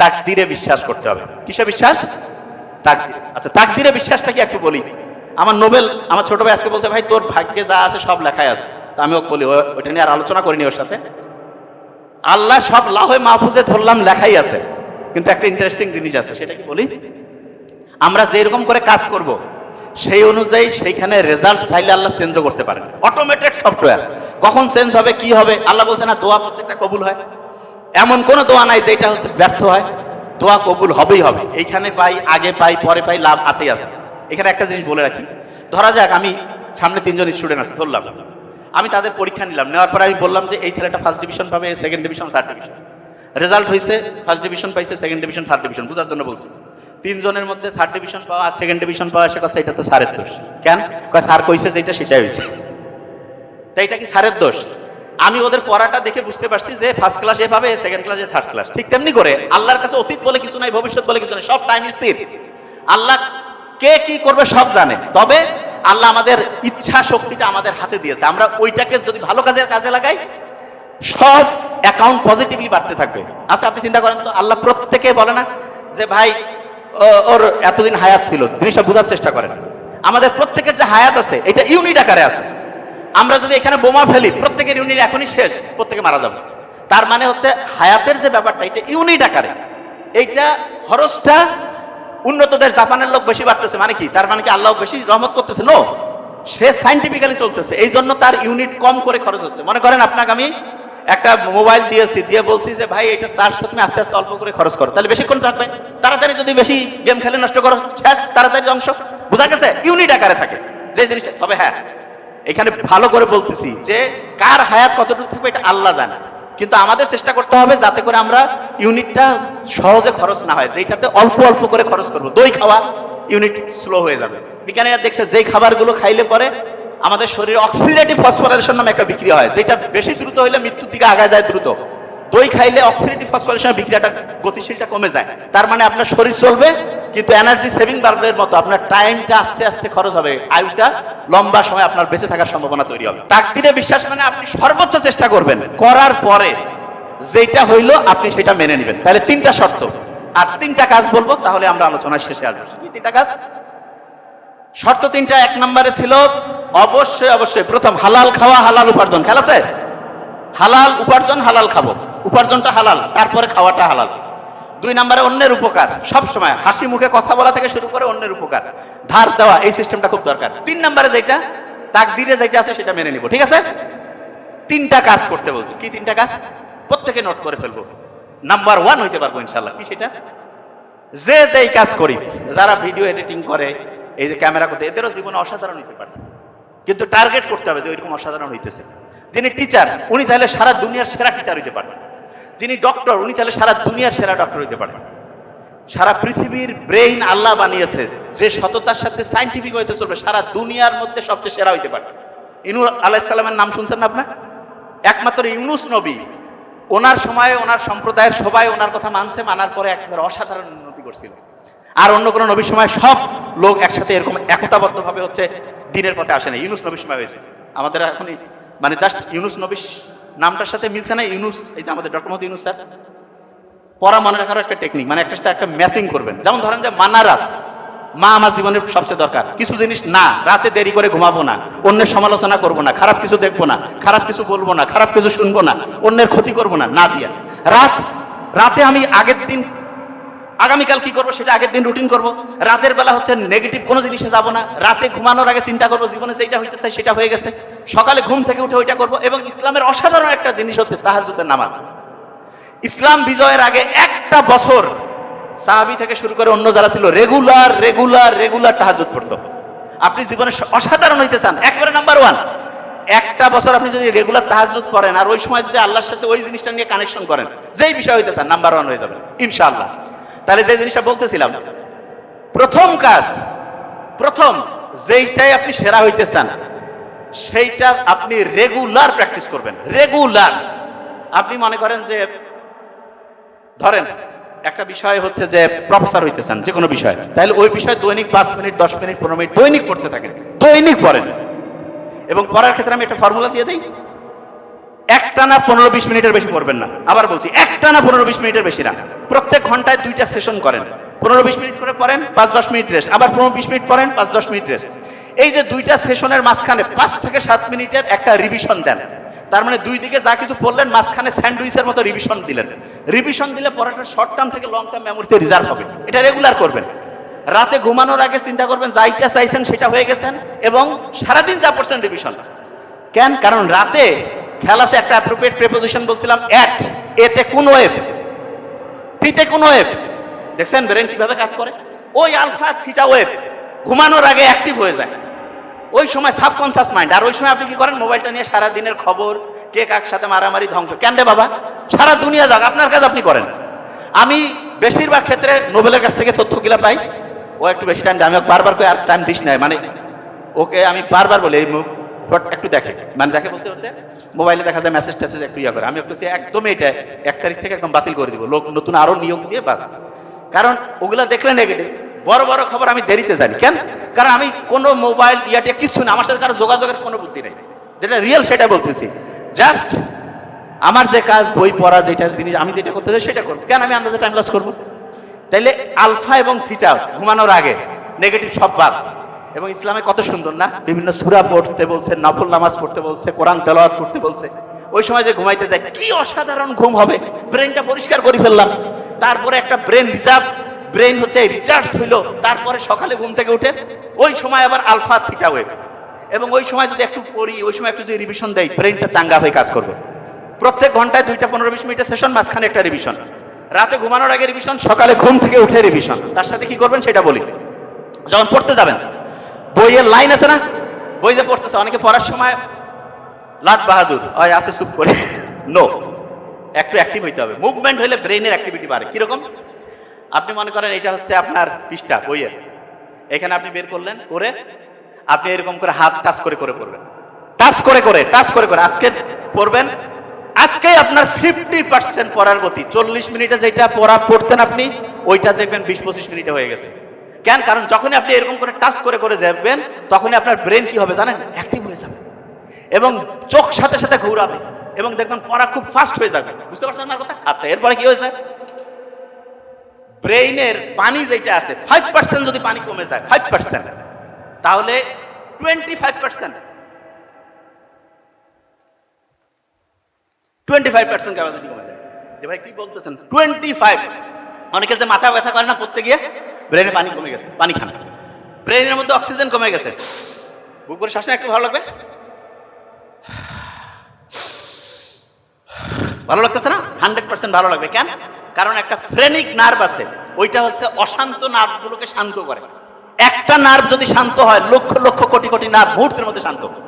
তাকদিরে বিশ্বাস করতে হবে। কিসে বিশ্বাস? তাকদির। আচ্ছা তাকদিরে বিশ্বাসটা কি একটু বলি? আমার নোবেল, আমার ছোট ভাই আজকে বলছে, ভাই, তোর ভাগ্যে যা আছে সব লেখাই আছে। তা আমি ওকে বলি ওইটা নিয়ে আর আলোচনা করিনি ওর সাথে। আল্লাহ সব লাহে মাহফুজে ধরলাম লেখাই আছে। কিন্তু একটা ইন্টারেস্টিং জিনিস আছে, সেটা কি বলি? আমরা যেরকম করে কাজ করব, সেই অনুযায়ী সেইখানে রেজাল্ট চাইলে আল্লাহ চেঞ্জও করতে পারেন। অটোমেটেড সফটওয়্যার কখন চেঞ্জ হবে, কি হবে? আল্লাহ বলছে, না, দোয়া প্রত্যেকটা কবুল হয়। এমন কোনো দোয়া নাই যেটা হচ্ছে ব্যর্থ হয়। দোয়া কবুল হবেই হবে। এইখানে পাই, আগে পাই, পরে পাই, লাভ আসেই আছে। এখানে একটা জিনিস বলে রাখি। ধরা যাক, আমি সামনে তিনজন স্টুডেন্ট আছে, ধরলাম। আমি তাদের পরীক্ষা নিলাম। নেওয়ার পরে আমি বললাম যে এই ছেলেটা ফার্স্ট ডিভিশন পাবে second division third division result হয়েছে ফার্স্ট ডিভিশন পাইছে সেকেন্ড ডিভিশন থার্ড ডিভিশন বোঝার জন্য বলছি। তিনজনের মধ্যে থার্ড ডিভিশন পাওয়া আর সেকেন্ড ডিভিশন পাওয়া, সে কথা এটা তো স্যারের দোষ। কেন? স্যার কইছে যেটা সেটাই হয়েছে তাই এটা কি স্যারের দোষ? আমি ওদের পড়াটা দেখে বুঝতে পারছি যে ফার্স্ট ক্লাস এ পাবে সেকেন্ড ক্লাসে থার্ড ক্লাস ঠিক তেমনি করে আল্লাহর কাছে অতীত বলে কিছু নাই, ভবিষ্যৎ বলে কিছু নাই, সব টাইম স্থির। আল্লাহ কে কি করবে সব জানে। তবে আল্লাহ আমাদের ইচ্ছা শক্তিটা আমাদের হাতে দিয়েছে। আমরা ওইটাকে যদি ভালো কাজের কাজে লাগাই, সব অ্যাকাউন্ট পজিটিভলি বাড়তে থাকবে। আচ্ছা আপনি চিন্তা করেন তো, আল্লাহ প্রত্যেকে বলে না যে, ভাই ওর এতদিন হায়াত ছিল। জিনিসটা বোঝার চেষ্টা করেন। আমাদের প্রত্যেকের যে হায়াত আছে, এটা ইউনিট আকারে আছে। আমরা যদি এখানে বোমা ফেলি, প্রত্যেকের ইউনিট এখনই শেষ, প্রত্যেকে মারা যাবে। তার মানে হচ্ছে হায়াতের যে ব্যাপারটা, এটা ইউনিট আকারে। এইটা খরচটা উন্নতদের জাপানের লোক বেশি বাড়তেছে মানে কি? তার মানে কি আল্লাহ বেশি রহমত করতেছে? নো সে সাইন্টিফিক্যালি চলতেছে। এই জন্য তার ইউনিট কম করে খরচ হচ্ছে। মনে করেন আপনাকে আমি একটা মোবাইল দিয়েছি, দিয়ে বলছি যে, ভাই, এটা চার্জ তুমি আস্তে আস্তে অল্প করে খরচ করো। তাহলে বেশিক্ষণ থাকবে। তাড়াতাড়ি যদি বেশি গেম খেলে নষ্ট করো, শেষ, তাড়াতাড়ি অংশ। বোঝা গেছে? ইউনিট আকারে থাকে। যে জিনিসটা তবে হ্যাঁ এখানে ভালো করে বলতেছি যে, কার হায়াত কতটুকু থাকবে এটা আল্লাহ জানে। কিন্তু আমাদের চেষ্টা করতে হবে যাতে করে আমরা ইউনিটটা সহজে খরচ না হয় যেটাতে অল্প অল্প করে খরচ করব। দই খাওয়া ইউনিট স্লো হয়ে যাবে। বিজ্ঞানীরা দেখছে যেই খাবারগুলো খাইলে পরে আমাদের শরীরে অক্সিডেটিভ ফসফোরাইলেশন নামে একটা বিক্রিয়া হয়, যেটা বেশি দ্রুত হইলে মৃত্যুর দিকে আগায় যায় দ্রুত। দই খাইলে অক্সিডেটিভ ফসফোরাইলেশনের বিক্রিয়াটা গতিশীলটা কমে যায়। তার মানে আপনার শরীর চলবে কিন্তু এনার্জি সেভিং বাল্বের মতো আপনার টাইমটা আস্তে আস্তে খরচ হবে, আয়ুটা লম্বা সময় আপনার বেঁচে থাকার সম্ভাবনা তৈরি হবে। তাকদিরে বিশ্বাস মানে আপনি সর্বোচ্চ চেষ্টা করবেন। করার পরে যেটা হইল আপনি সেটা মেনে নেবেন। তাহলে তিনটা শর্ত। আর তিনটা কাজ বলব, তাহলে আমরা আলোচনার শেষে আসব। তিনটা কাজ? শর্ত তিনটা, এক নম্বরে ছিল অবশ্যই অবশ্যই প্রথম হালাল খাওয়া, হালাল উপার্জন। খেয়াল আছে? হালাল উপার্জন, হালাল খাব। উপার্জনটা হালাল, তারপরে খাওয়াটা হালাল। দুই নম্বরে অন্যের উপকার, সব সময় হাসি মুখে কথা বলা থেকে শুরু করে অন্যের উপকার। ধার দেওয়া, এই সিস্টেমটা খুব দরকার। তিন নম্বরে যেটা, তাকদিরে যেটা আছে সেটা মেনে নিব, ঠিক আছে? তিনটা কাজ করতে বলছি। কি তিনটা কাজ? প্রত্যেকে নোট করে ফেলব। নাম্বার ওয়ান হইতে পারব ইনশাল্লাহ কি সেটা? যে যেই কাজ করি, যারা ভিডিও এডিটিং করে, এই যে ক্যামেরা করতে, এদেরও জীবনে অসাধারণ হইতে পারে। কিন্তু টার্গেট করতে হবে যে ওইরকম অসাধারণ হইতেছে। যিনি টিচার উনি চাইলে সারা দুনিয়ার সেরা টিচার হইতে পারেন যিনি ডক্টর, উনি তাহলে সারা দুনিয়ার সেরা ডক্টর হইতে পারেন। সারা পৃথিবীর ব্রেইন আল্লাহ বানিয়েছে, যে সততার সাথে সাইন্টিফিক হইতে চলবে, সারা দুনিয়ার মধ্যে সবচেয়ে সেরা হইতে পারে। ইনু আলাইসাল্লামের নাম শুনছেন না আপনার? একমাত্র ইউনুস নবী, ওনার সময়ে, ওনার সম্প্রদায়ের সবাই ওনার কথা মানছে, মানার পরে একবার অসাধারণ উন্নতি করছিল। আর অন্য কোনো নবীর সময় সব লোক একসাথে এরকম একতাবদ্ধভাবে হচ্ছে দিনের পথে আসে না ইউনুস নবীর সময় হয়েছে। আমাদের এখন মানে জাস্ট ইউনুস নবীর নামটার সাথে মিলছে না, ইউনুস, এই যে আমাদের ডক্টর মোহাম্মদ ইউনুস স্যার, পড়া মনে রাখার একটা টেকনিক মানে একটা সাথে একটা ম্যাচিং করবেন। যেমন ধরেন যে মানা রাত, মা আমার জীবনের সবচেয়ে দরকার। কিছু জিনিস না, রাতে দেরি করে ঘুমাবো না, অন্যের সমালোচনা করব না, খারাপ কিছু দেখব না, খারাপ কিছু বলব না, খারাপ কিছু শুনব না, অন্যের ক্ষতি করব না না দিয়া। রাত, রাতে আমি আগের দিন আগামীকাল কি করব সেটা আগের দিন রুটিন করব। রাতের বেলা হচ্ছে নেগেটিভ কোনো জিনিসে যাব না। রাতে ঘুমানোর আগে চিন্তা করব, জীবনে যেটা হইতে চাই সেটা হয়ে গেছে। সকালে ঘুম থেকে উঠে ওইটা করব এবং ইসলামের অসাধারণ একটা জিনিস হচ্ছে তাহাজুদের নামাজ। ইসলাম বিজয়ের আগে একটা বছর সাহাবি থেকে শুরু করে অন্য যারা ছিল রেগুলার রেগুলার রেগুলার তাহাজুদ পড়তো। আপনি জীবনে অসাধারণ হইতে চান, একবারে নাম্বার ওয়ান একটা বছর আপনি যদি রেগুলার তাহাজুদ করেন আর ওই সময় যদি আল্লাহর সাথে ওই জিনিসটা নিয়ে কানেকশন করেন, যেই বিষয় হইতে চান নাম্বার ওয়ান হয়ে যাবে ইনশাআল্লাহ। তাহলে যে জিনিসটা বলতেছিলাম, প্রথম কাজ, প্রথম যেইটাই আপনি সেরা হইতে চান সেইটা আপনি রেগুলার প্র্যাকটিস করবেন রেগুলার আপনি মনে করেন যে, ধরেন, একটা বিষয় হচ্ছে যে প্রফেসর হইতে চান যে কোনো বিষয়, তাহলে ওই বিষয়ে দৈনিক পাঁচ মিনিট, দশ মিনিট, পনেরো মিনিট দৈনিক পড়তে থাকেন, দৈনিক পড়েন। এবং পড়ার ক্ষেত্রে আমি একটা ফর্মুলা দিয়ে দিই একটানা পনেরো বিশ মিনিটের বেশি পড়বেন না। আবার বলছি, একটানা পনেরো বিশ মিনিটের বেশি না। প্রত্যেক ঘন্টায় দুইটা সেশন করেন। পনেরো বিশ মিনিট করে পড়েন, পাঁচ দশ মিনিট রেস্ট আবার পনেরো বিশ মিনিট পড়েন, পাঁচ দশ মিনিট রেস্ট এই যে দুইটা সেশনের মাঝখানে পাঁচ থেকে সাত মিনিটের একটা রিভিশন দেন। তার মানে দুই দিকে যা কিছু পড়লেন, মাঝখানে স্যান্ডউইচের মতো রিভিশন দিলেন। রিভিশন দিলে পড়াটা শর্ট টার্ম থেকে লং টার্ম মেমোরিতে রিজার্ভ হবে। এটা রেগুলার করবেন। রাতে ঘুমানোর আগে চিন্তা করবেন যাইটা চাইছেন সেটা হয়ে গেছেন এবং সারাদিন যা পড়ছেন রিভিশন কেন? কারণ রাতে আছে, একটা অ্যাপ্রোপ্রিয়েট প্রেপোজিশন বলছিলাম অ্যাট এতে কোন ওয়েভ টিতে কোন ওয়েভ দেখছেন ব্রেন কীভাবে কাজ করে? ওই আলফা থিটা ওয়েভ ঘুমানোর আগে অ্যাক্টিভ হয়ে যায়। ওই সময় সাবকনসিয়াস মাইন্ড আর ওই সময় আপনি কি করেন? মোবাইলটা নিয়ে সারা দিনের খবর, কে কার সাথে মারামারি, ধ্বংস। কেন রে বাবা? সারা দুনিয়া যাক, আপনার কাজ আপনি করেন। আমি বেশিরভাগ ক্ষেত্রে নোবেলের কাছ থেকে তথ্যগুলো পাই। ও একটু বেশি টাইম আমি বারবার করে আর টাইম দিস নাই। মানে ওকে আমি বারবার বলি, এই ফট একটু দেখে। মানে দেখে বলতে হচ্ছে মোবাইলে দেখা যায় মেসেজ টেসেজ একটু ইয়ে করে। আমি একটু একদমই এটা এক তারিখ থেকে একদম বাতিল করে দিব। লোক নতুন আরও নিয়োগ দিয়ে বাদ। কারণ ওগুলা দেখলে নেগেটিভ বড় বড় খবর আমি দেরিতে জানি। কেন? কারণ আমি কোনো মোবাইল ইয়াটে কিছু না। আমার সাথে কারও যোগাযোগের কোনো বুদ্ধি নেই। যেটা রিয়েল সেটা বলতেছি। জাস্ট আমার যে কাজ, বই পড়া, যেটা জিনিস, আমি যেটা করতে চাই সেটা করব। কেন আমি আন্দাজে টাইম লস করব? তাইলে আলফা এবং থিটা ঘুমানোর আগে নেগেটিভ সব বাদ। এবং ইসলামে কত সুন্দর না? বিভিন্ন সুরা পড়তে বলছে, নফল নামাজ পড়তে বলছে, কোরআন তেলাওয়াত পড়তে বলছে। ওই সময় যে ঘুমাইতে যায়, কি অসাধারণ ঘুম হবে। ব্রেনটা পরিষ্কার করে ফেললাম। তারপরে একটা ব্রেন রিজার্ভ ব্রেন হচ্ছে রিচার্জ হইল। তারপরে সকালে ঘুম থেকে উঠে, ওই সময় আবার আলফা থিটা ওয়েভ এবং ওই সময় যদি একটু পড়ি, ওই সময় একটু যদি রিভিশন দেয় ব্রেনটা চাঙ্গা হয়ে কাজ করবে। প্রত্যেক ঘন্টায় দুইটা পনেরো বিশ মিনিটের সেশন মাঝখানে একটা রিভিশন রাতে ঘুমানোর আগে রিভিশন সকালে ঘুম থেকে উঠে রিভিশন তার সাথে কি করবেন সেটা বলি। যখন পড়তে যাবেন বইয়ের লাইন আছে না? বই যে পড়তেছে, অনেকে পড়ার সময় লাট বাহাদুর হয় আছে, চুপ করে। নো একটু অ্যাক্টিভ হইতে হবে। মুভমেন্ট হলে ব্রেনের অ্যাক্টিভিটি বাড়ে। কীরকম? আপনি মনে করেন এটা হচ্ছে আপনার পৃষ্ঠা, বইয়ের। এখানে আপনি বের করলেন, করে আপনি এরকম করে হাত টাচ করে করে পড়বেন। টাচ করে করে, টাচ করে করে। আজকে পড়বেন, আজকে আপনার ফিফটি পার্সেন্ট পড়ার গতি। চল্লিশ মিনিটে যেটা পড়া, পড়তেন আপনি, ওইটা দেখবেন বিশ পঁচিশ মিনিটে হয়ে গেছে। কেন কারণ যখনই আপনি এরকম করে টাচ করে করে যাবেন তখনই আপনার ব্রেন কি হবে জানেন? অ্যাক্টিভ হয়ে যাবে। এবং চোখ সাথে সাথে ঘুরাবে। এবং দেখবেন পড়া খুব ফাস্ট হয়ে যাবে। বুঝতে পারছেন আমার কথা? আচ্ছা এরপরে কি হয়েছে? ব্রেইনের পানি যেটা আছে ফাইভ পার্সেন্ট যদি পানি কমে যায় ফাইভ পার্সেন্ট তাহলে twenty five percent twenty five percent capacity কমে যায়। যে ভাই কি বলতেছেন? টোয়েন্টি ফাইভ অনেকে যে মাথা ব্যথা করে না পড়তে গিয়ে? ব্রেনে পানি কমে গেছে, পানি খান। ব্রেনের মধ্যে অক্সিজেন কমে গেছে। বুক করে শ্বাস একটু ভালো লাগবে? ভালো লাগতেছে না? হান্ড্রেড পার্সেন্ট ভালো লাগবে। কেন? কারণ একটা ফ্রেনিক নার্ভ আছে, ওইটা হচ্ছে অশান্ত নার্ভগুলোকে শান্ত করে। একটা নার্ভ যদি শান্ত হয়, লক্ষ লক্ষ কোটি কোটি নার্ভ মুহূর্তের মধ্যে শান্ত।